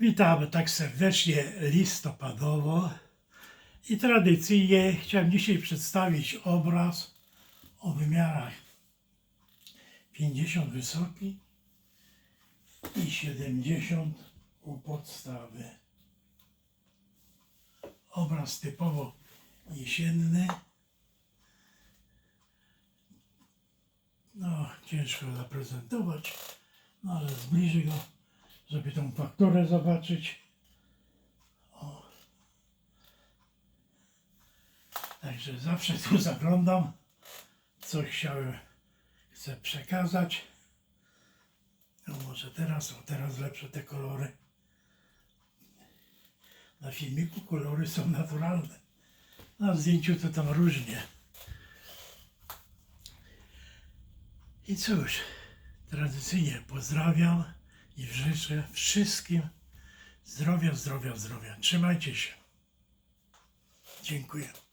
Witamy tak serdecznie listopadowo i tradycyjnie chciałem dzisiaj przedstawić obraz o wymiarach 50 wysoki i 70 u podstawy. Obraz typowo jesienny. No, ciężko zaprezentować, no ale zbliżę go, żeby tą fakturę zobaczyć. O. Także zawsze tu zaglądam, co chciałem, chcę przekazać. No może teraz, o teraz lepsze te kolory. Na filmiku kolory są naturalne. Na zdjęciu to tam różnie. I cóż, tradycyjnie pozdrawiam i życzę wszystkim zdrowia, zdrowia, zdrowia. Trzymajcie się. Dziękuję.